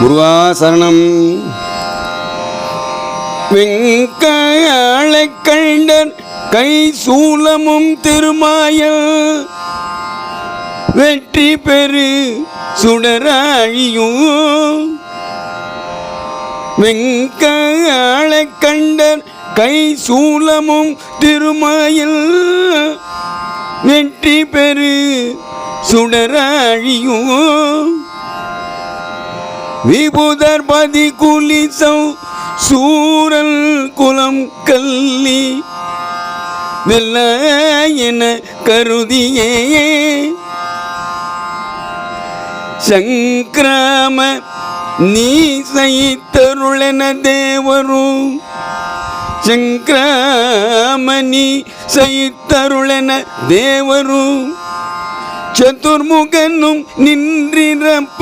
முருகாசரணம். வெங்காயளை வெங்காளை கண்டன் கை சூலமும் திருமாயல். வெற்றி பெரு சுடராழியும். வெங்காயளை கண்டன் கை சூலமும் திருமாயல். வெற்றி பெரு சுடராழியும். விபுதர் பதி குலிசம் சூரல் குலம் கல்லி வெல்ல என கருதியே. சங்கிராம நீ சைத்தருளென தேவரும் சங்கிராம நீ சைத்தருளென தேவரும் சதுர்முகனும் நின்றிரப்ப